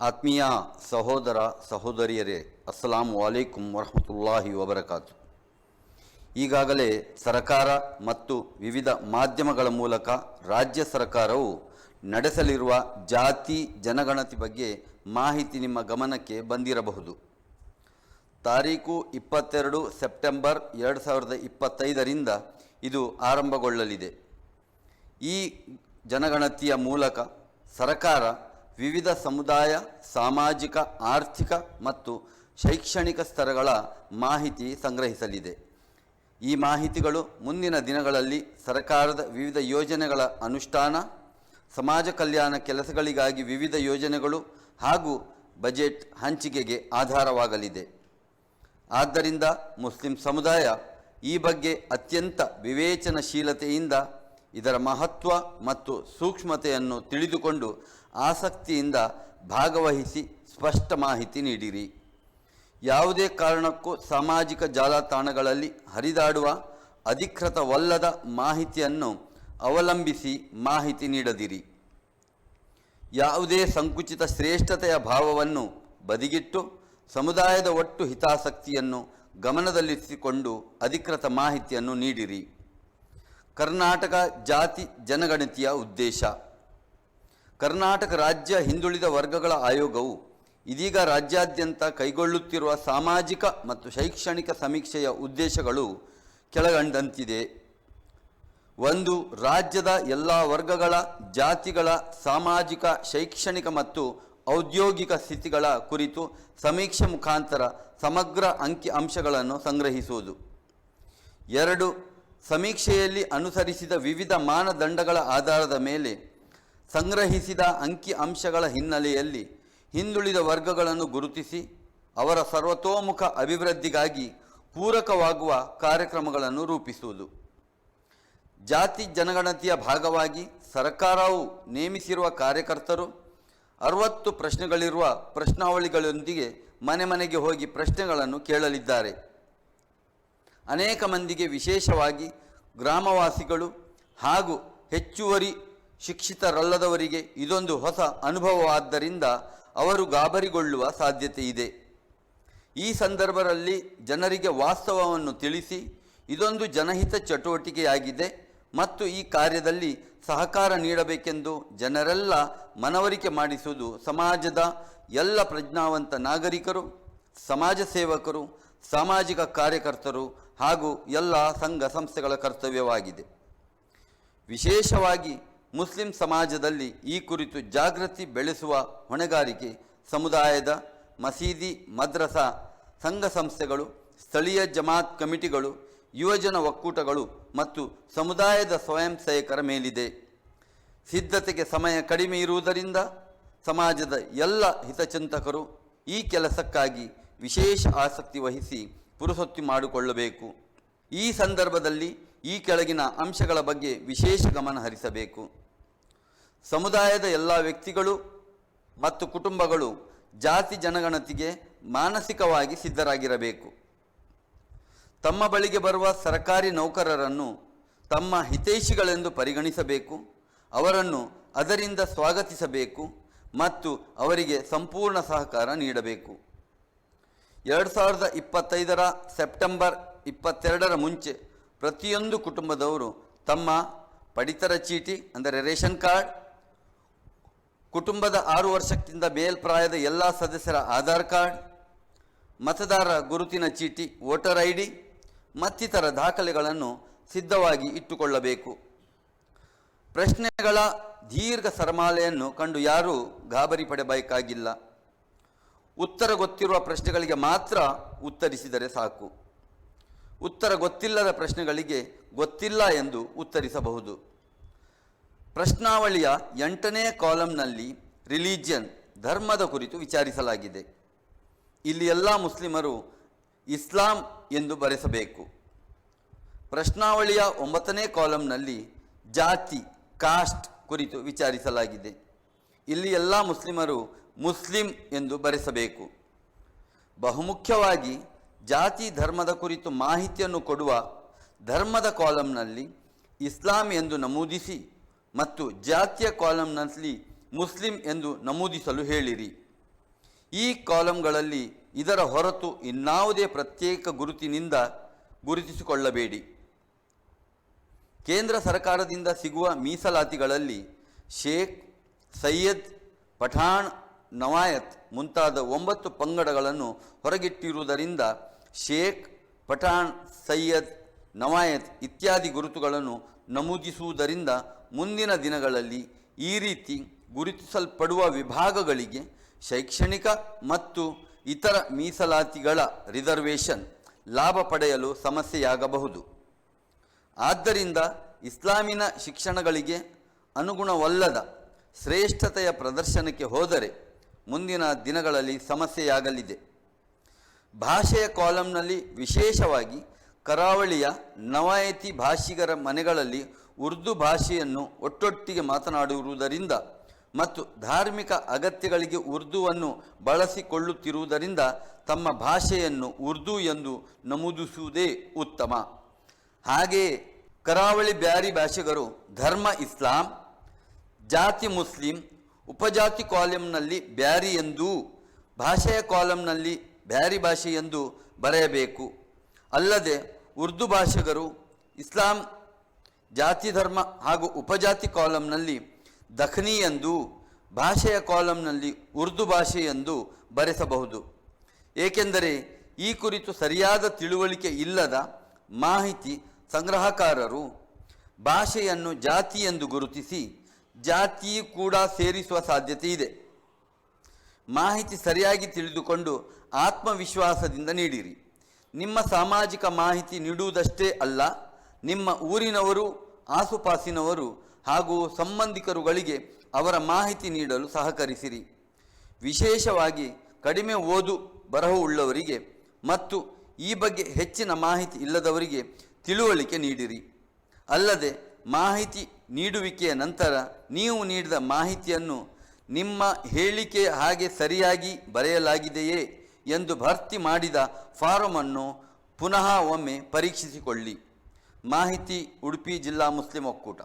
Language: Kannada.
ಆತ್ಮೀಯ ಸಹೋದರ ಸಹೋದರಿಯರೇ ಅಸ್ಸಲಾಂ ವಾಲೇಕುಂ ವರಹಮತುಲ್ಲಾಹಿ ವಬರಕಾತು. ಈಗಾಗಲೇ ಸರಕಾರ ಮತ್ತು ವಿವಿಧ ಮಾಧ್ಯಮಗಳ ಮೂಲಕ ರಾಜ್ಯ ಸರ್ಕಾರವು ನಡೆಸಲಿರುವ ಜಾತಿ ಜನಗಣತಿ ಬಗ್ಗೆ ಮಾಹಿತಿ ನಿಮ್ಮ ಗಮನಕ್ಕೆ ಬಂದಿರಬಹುದು. ತಾರೀಕು ಇಪ್ಪತ್ತೆರಡು ಸೆಪ್ಟೆಂಬರ್ ಎರಡು ಸಾವಿರದ ಇಪ್ಪತ್ತೈದರಿಂದ ಇದು ಆರಂಭಗೊಳ್ಳಲಿದೆ. ಈ ಜನಗಣತಿಯ ಮೂಲಕ ಸರ್ಕಾರ ವಿವಿಧ ಸಮುದಾಯ, ಸಾಮಾಜಿಕ, ಆರ್ಥಿಕ ಮತ್ತು ಶೈಕ್ಷಣಿಕ ಸ್ತರಗಳ ಮಾಹಿತಿ ಸಂಗ್ರಹಿಸಲಿದೆ. ಈ ಮಾಹಿತಿಗಳು ಮುಂದಿನ ದಿನಗಳಲ್ಲಿ ಸರ್ಕಾರದ ವಿವಿಧ ಯೋಜನೆಗಳ ಅನುಷ್ಠಾನ, ಸಮಾಜ ಕಲ್ಯಾಣ ಕೆಲಸಗಳಿಗಾಗಿ ವಿವಿಧ ಯೋಜನೆಗಳು ಹಾಗೂ ಬಜೆಟ್ ಹಂಚಿಕೆಗೆ ಆಧಾರವಾಗಲಿದೆ. ಆದ್ದರಿಂದ ಮುಸ್ಲಿಂ ಸಮುದಾಯ ಈ ಬಗ್ಗೆ ಅತ್ಯಂತ ವಿವೇಚನಶೀಲತೆಯಿಂದ ಇದರ ಮಹತ್ವ ಮತ್ತು ಸೂಕ್ಷ್ಮತೆಯನ್ನು ತಿಳಿದುಕೊಂಡು ಆಸಕ್ತಿಯಿಂದ ಭಾಗವಹಿಸಿ ಸ್ಪಷ್ಟ ಮಾಹಿತಿ ನೀಡಿರಿ. ಯಾವುದೇ ಕಾರಣಕ್ಕೂ ಸಾಮಾಜಿಕ ಜಾಲತಾಣಗಳಲ್ಲಿ ಹರಿದಾಡುವ ಅಧಿಕೃತವಲ್ಲದ ಮಾಹಿತಿಯನ್ನು ಅವಲಂಬಿಸಿ ಮಾಹಿತಿ ನೀಡದಿರಿ. ಯಾವುದೇ ಸಂಕುಚಿತ ಶ್ರೇಷ್ಠತೆಯ ಭಾವವನ್ನು ಬದಿಗಿಟ್ಟು ಸಮುದಾಯದ ಒಟ್ಟು ಹಿತಾಸಕ್ತಿಯನ್ನು ಗಮನದಲ್ಲಿರಿಸಿಕೊಂಡು ಅಧಿಕೃತ ಮಾಹಿತಿಯನ್ನು ನೀಡಿರಿ. ಕರ್ನಾಟಕ ಜಾತಿ ಜನಗಣತಿಯ ಉದ್ದೇಶ. ಕರ್ನಾಟಕ ರಾಜ್ಯ ಹಿಂದುಳಿದ ವರ್ಗಗಳ ಆಯೋಗವು ಇದೀಗ ರಾಜ್ಯಾದ್ಯಂತ ಕೈಗೊಳ್ಳುತ್ತಿರುವ ಸಾಮಾಜಿಕ ಮತ್ತು ಶೈಕ್ಷಣಿಕ ಸಮೀಕ್ಷೆಯ ಉದ್ದೇಶಗಳು ಕೆಳಗಂಡಂತಿದೆ. ಒಂದು, ರಾಜ್ಯದ ಎಲ್ಲ ವರ್ಗಗಳ ಜಾತಿಗಳ ಸಾಮಾಜಿಕ, ಶೈಕ್ಷಣಿಕ ಮತ್ತು ಔದ್ಯೋಗಿಕ ಸ್ಥಿತಿಗಳ ಕುರಿತು ಸಮೀಕ್ಷೆ ಮುಖಾಂತರ ಸಮಗ್ರ ಅಂಕಿ ಅಂಶಗಳನ್ನು ಸಂಗ್ರಹಿಸುವುದು. ಎರಡು ಸಮೀಕ್ಷೆಯಲ್ಲಿ ಅನುಸರಿಸಿದ ವಿವಿಧ ಮಾನದಂಡಗಳ ಆಧಾರದ ಮೇಲೆ ಸಂಗ್ರಹಿಸಿದ ಅಂಕಿ ಅಂಶಗಳ ಹಿನ್ನೆಲೆಯಲ್ಲಿ ಹಿಂದುಳಿದ ವರ್ಗಗಳನ್ನು ಗುರುತಿಸಿ ಅವರ ಸರ್ವತೋಮುಖ ಅಭಿವೃದ್ಧಿಗಾಗಿ ಪೂರಕವಾಗುವ ಕಾರ್ಯಕ್ರಮಗಳನ್ನು ರೂಪಿಸುವುದು. ಜಾತಿ ಜನಗಣತಿಯ ಭಾಗವಾಗಿ ಸರ್ಕಾರವು ನೇಮಿಸಿರುವ ಕಾರ್ಯಕರ್ತರು ಅರವತ್ತು ಪ್ರಶ್ನೆಗಳಿರುವ ಪ್ರಶ್ನಾವಳಿಗಳೊಂದಿಗೆ ಮನೆ ಮನೆಗೆ ಹೋಗಿ ಪ್ರಶ್ನೆಗಳನ್ನು ಕೇಳಲಿದ್ದಾರೆ. ಅನೇಕ ಮಂದಿಗೆ ವಿಶೇಷವಾಗಿ ಗ್ರಾಮವಾಸಿಗಳು ಹಾಗೂ ಹೆಚ್ಚುವರಿ ಶಿಕ್ಷಿತರಲ್ಲದವರಿಗೆ ಇದೊಂದು ಹೊಸ ಅನುಭವವಾದ್ದರಿಂದ ಅವರು ಗಾಬರಿಗೊಳ್ಳುವ ಸಾಧ್ಯತೆ ಇದೆ. ಈ ಸಂದರ್ಭದಲ್ಲಿ ಜನರಿಗೆ ವಾಸ್ತವವನ್ನು ತಿಳಿಸಿ ಇದೊಂದು ಜನಹಿತ ಚಟುವಟಿಕೆಯಾಗಿದೆ ಮತ್ತು ಈ ಕಾರ್ಯದಲ್ಲಿ ಸಹಕಾರ ನೀಡಬೇಕೆಂದು ಜನರೆಲ್ಲ ಮನವರಿಕೆ ಮಾಡಿಸುವುದು ಸಮಾಜದ ಎಲ್ಲ ಪ್ರಜ್ಞಾವಂತ ನಾಗರಿಕರು, ಸಮಾಜ ಸೇವಕರು, ಸಾಮಾಜಿಕ ಕಾರ್ಯಕರ್ತರು ಹಾಗೂ ಎಲ್ಲ ಸಂಘ ಸಂಸ್ಥೆಗಳ ಕರ್ತವ್ಯವಾಗಿದೆ. ವಿಶೇಷವಾಗಿ ಮುಸ್ಲಿಂ ಸಮಾಜದಲ್ಲಿ ಈ ಕುರಿತು ಜಾಗೃತಿ ಬೆಳೆಸುವ ಹೊಣೆಗಾರಿಕೆ, ಸಮುದಾಯದ, ಮಸೀದಿ, ಮದ್ರಸಾ, ಸಂಘ ಸಂಸ್ಥೆಗಳು, ಸ್ಥಳೀಯ ಜಮಾತ್ ಕಮಿಟಿಗಳು, ಯುವಜನ ಒಕ್ಕೂಟಗಳು ಮತ್ತು ಸಮುದಾಯದ ಸ್ವಯಂ ಸೇವಕರ ಮೇಲಿದೆ. ಸಿದ್ಧತೆಗೆ ಸಮಯ ಕಡಿಮೆ ಇರುವುದರಿಂದ ಸಮಾಜದ ಎಲ್ಲ ಹಿತಚಿಂತಕರು ಈ ಕೆಲಸಕ್ಕಾಗಿ ವಿಶೇಷ ಆಸಕ್ತಿ ವಹಿಸಿ ಪುರುಸೊತ್ತಿ ಮಾಡಿಕೊಳ್ಳಬೇಕು. ಈ ಸಂದರ್ಭದಲ್ಲಿ ಈ ಕೆಳಗಿನ ಅಂಶಗಳ ಬಗ್ಗೆ ವಿಶೇಷ ಗಮನ ಹರಿಸಬೇಕು. ಸಮುದಾಯದ ಎಲ್ಲ ವ್ಯಕ್ತಿಗಳು ಮತ್ತು ಕುಟುಂಬಗಳು ಜಾತಿ ಜನಗಣತಿಗೆ ಮಾನಸಿಕವಾಗಿ ಸಿದ್ಧರಾಗಿರಬೇಕು. ತಮ್ಮ ಬಳಿಗೆ ಬರುವ ಸರ್ಕಾರಿ ನೌಕರರನ್ನು ತಮ್ಮ ಹಿತೈಷಿಗಳೆಂದು ಪರಿಗಣಿಸಬೇಕು. ಅವರನ್ನು ಅದರಿಂದ ಸ್ವಾಗತಿಸಬೇಕು ಮತ್ತು ಅವರಿಗೆ ಸಂಪೂರ್ಣ ಸಹಕಾರ ನೀಡಬೇಕು. ಎರಡು ಸಾವಿರದ ಇಪ್ಪತ್ತೈದರ ಸೆಪ್ಟೆಂಬರ್ ಇಪ್ಪತ್ತೆರಡರ ಮುಂಚೆ ಪ್ರತಿಯೊಂದು ಕುಟುಂಬದವರು ತಮ್ಮ ಪಡಿತರ ಚೀಟಿ, ಅಂದರೆ ರೇಷನ್ ಕಾರ್ಡ್, ಕುಟುಂಬದ ಆರು ವರ್ಷಕ್ಕಿಂತ ಮೇಲ್ಪ್ರಾಯದ ಎಲ್ಲ ಸದಸ್ಯರ ಆಧಾರ್ ಕಾರ್ಡ್ ಮತದಾರ ಗುರುತಿನ ಚೀಟಿ, ವೋಟರ್ ಐ ಡಿ ಮತ್ತಿತರ ದಾಖಲೆಗಳನ್ನು ಸಿದ್ಧವಾಗಿ ಇಟ್ಟುಕೊಳ್ಳಬೇಕು. ಪ್ರಶ್ನೆಗಳ ದೀರ್ಘ ಸರಮಾಲೆಯನ್ನು ಕಂಡು ಯಾರೂ ಗಾಬರಿ ಪಡಬೇಕಾಗಿಲ್ಲ. ಉತ್ತರ ಗೊತ್ತಿರುವ ಪ್ರಶ್ನೆಗಳಿಗೆ ಮಾತ್ರ ಉತ್ತರಿಸಿದರೆ ಸಾಕು. ಉತ್ತರ ಗೊತ್ತಿಲ್ಲದ ಪ್ರಶ್ನೆಗಳಿಗೆ ಗೊತ್ತಿಲ್ಲ ಎಂದು ಉತ್ತರಿಸಬಹುದು. ಪ್ರಶ್ನಾವಳಿಯ ಎಂಟನೇ ಕಾಲಂನಲ್ಲಿ ರಿಲಿಜಿಯನ್ ಧರ್ಮದ ಕುರಿತು ವಿಚಾರಿಸಲಾಗಿದೆ. ಇಲ್ಲಿ ಎಲ್ಲ ಮುಸ್ಲಿಮರು ಇಸ್ಲಾಂ ಎಂದು ಬರೆಸಬೇಕು. ಪ್ರಶ್ನಾವಳಿಯ ಒಂಬತ್ತನೇ ಕಾಲಂನಲ್ಲಿ ಜಾತಿ, ಕಾಸ್ಟ್ ಕುರಿತು ವಿಚಾರಿಸಲಾಗಿದೆ. ಇಲ್ಲಿ ಎಲ್ಲ ಮುಸ್ಲಿಮರು ಮುಸ್ಲಿಂ ಎಂದು ಬರೆಸಬೇಕು. ಬಹುಮುಖ್ಯವಾಗಿ ಜಾತಿ ಧರ್ಮದ ಕುರಿತು ಮಾಹಿತಿಯನ್ನು ಕೊಡುವ ಧರ್ಮದ ಕಾಲಂನಲ್ಲಿ ಇಸ್ಲಾಂ ಎಂದು ನಮೂದಿಸಿ ಮತ್ತು ಜಾತಿಯ ಕಾಲಂನಲ್ಲಿ ಮುಸ್ಲಿಂ ಎಂದು ನಮೂದಿಸಲು ಹೇಳಿರಿ. ಈ ಕಾಲಂಗಳಲ್ಲಿ ಇದರ ಹೊರತು ಇನ್ನಾವುದೇ ಪ್ರತ್ಯೇಕ ಗುರುತಿನಿಂದ ಗುರುತಿಸಿಕೊಳ್ಳಬೇಡಿ. ಕೇಂದ್ರ ಸರ್ಕಾರದಿಂದ ಸಿಗುವ ಮೀಸಲಾತಿಗಳಲ್ಲಿ ಶೇಖ್, ಸೈಯದ್, ಪಠಾಣ್ ನವಾಯತ್ ಮುಂತಾದ ಒಂಬತ್ತು ಪಂಗಡಗಳನ್ನು ಹೊರಗಿಟ್ಟಿರುವುದರಿಂದ ಶೇಖ್, ಪಠಾಣ್, ಸೈಯದ್, ನವಾಯತ್ ಇತ್ಯಾದಿ ಗುರುತುಗಳನ್ನು ನಮೂದಿಸುವುದರಿಂದ ಮುಂದಿನ ದಿನಗಳಲ್ಲಿ ಈ ರೀತಿ ಗುರುತಿಸಲ್ಪಡುವ ವಿಭಾಗಗಳಿಗೆ ಶೈಕ್ಷಣಿಕ ಮತ್ತು ಇತರ ಮೀಸಲಾತಿಗಳ ರಿಸರ್ವೇಷನ್ ಲಾಭ ಪಡೆಯಲು ಸಮಸ್ಯೆಯಾಗಬಹುದು. ಆದ್ದರಿಂದ ಇಸ್ಲಾಮಿನ ಶಿಕ್ಷಣಗಳಿಗೆ ಅನುಗುಣವಲ್ಲದ ಶ್ರೇಷ್ಠತೆಯ ಪ್ರದರ್ಶನಕ್ಕೆ ಹೋದರೆ ಮುಂದಿನ ದಿನಗಳಲ್ಲಿ ಸಮಸ್ಯೆಯಾಗಲಿದೆ. ಭಾಷೆಯ ಕಾಲಂನಲ್ಲಿ ವಿಶೇಷವಾಗಿ ಕರಾವಳಿಯ ನವಾಯತಿ ಭಾಷಿಗರ ಮನೆಗಳಲ್ಲಿ ಉರ್ದು ಭಾಷೆಯನ್ನು ಒಟ್ಟೊಟ್ಟಿಗೆ ಮಾತನಾಡುವುದರಿಂದ ಮತ್ತು ಧಾರ್ಮಿಕ ಅಗತ್ಯಗಳಿಗೆ ಉರ್ದುವನ್ನು ಬಳಸಿಕೊಳ್ಳುತ್ತಿರುವುದರಿಂದ ತಮ್ಮ ಭಾಷೆಯನ್ನು ಉರ್ದು ಎಂದು ನಮೂದಿಸುವುದೇ ಉತ್ತಮ. ಹಾಗೆಯೇ ಕರಾವಳಿ ಬ್ಯಾರಿ ಭಾಷಿಗರು ಧರ್ಮ ಇಸ್ಲಾಂ, ಜಾತಿ ಮುಸ್ಲಿಂ ಉಪಜಾತಿ ಕಾಲಂನಲ್ಲಿ ಬ್ಯಾರಿ ಎಂದೂ, ಭಾಷೆಯ ಕಾಲಂನಲ್ಲಿ ಬ್ಯಾರಿ ಭಾಷೆ ಎಂದು ಬರೆಯಬೇಕು. ಅಲ್ಲದೆ, ಉರ್ದು ಭಾಷಿಗರು ಇಸ್ಲಾಂ ಜಾತಿ ಧರ್ಮ ಹಾಗೂ ಉಪಜಾತಿ ಕಾಲಂನಲ್ಲಿ ದಖನಿ ಎಂದು, ಭಾಷೆಯ ಕಾಲಂನಲ್ಲಿ ಉರ್ದು ಭಾಷೆ ಎಂದು ಬರೆಸಬಹುದು. ಏಕೆಂದರೆ, ಈ ಕುರಿತು ಸರಿಯಾದ ತಿಳುವಳಿಕೆ ಇಲ್ಲದ ಮಾಹಿತಿ ಸಂಗ್ರಹಕಾರರು ಭಾಷೆಯನ್ನು ಜಾತಿ ಎಂದು ಗುರುತಿಸಿ ಜಾತಿ ಕೂಡ ಸೇರಿಸುವ ಸಾಧ್ಯತೆ ಇದೆ. ಮಾಹಿತಿ ಸರಿಯಾಗಿ ತಿಳಿದುಕೊಂಡು ಆತ್ಮವಿಶ್ವಾಸದಿಂದ ನೀಡಿರಿ. ನಿಮ್ಮ ಸಾಮಾಜಿಕ ಮಾಹಿತಿ ನೀಡುವುದಷ್ಟೇ ಅಲ್ಲ, ನಿಮ್ಮ ಊರಿನವರು, ಆಸುಪಾಸಿನವರು ಹಾಗೂ ಸಂಬಂಧಿಕರುಗಳಿಗೆ ಅವರ ಮಾಹಿತಿ ನೀಡಲು ಸಹಕರಿಸಿರಿ. ವಿಶೇಷವಾಗಿ ಕಡಿಮೆ ಓದು ಬರಹವುಳ್ಳವರಿಗೆ ಮತ್ತು ಈ ಬಗ್ಗೆ ಹೆಚ್ಚಿನ ಮಾಹಿತಿ ಇಲ್ಲದವರಿಗೆ ತಿಳುವಳಿಕೆ ನೀಡಿರಿ. ಅಲ್ಲದೆ ಮಾಹಿತಿ ನೀಡುವಿಕೆಯ ನಂತರ ನೀವು ನೀಡಿದ ಮಾಹಿತಿಯನ್ನು ನಿಮ್ಮ ಹೇಳಿಕೆ ಹಾಗೆ ಸರಿಯಾಗಿ ಬರೆಯಲಾಗಿದೆಯೇ ಎಂದು ಭರ್ತಿ ಮಾಡಿದ ಫಾರಮನ್ನು ಪುನಃ ಒಮ್ಮೆ ಪರೀಕ್ಷಿಸಿಕೊಳ್ಳಿ. ಮಾಹಿತಿ ಉಡುಪಿ ಜಿಲ್ಲಾ ಮುಸ್ಲಿಂ ಒಕ್ಕೂಟ.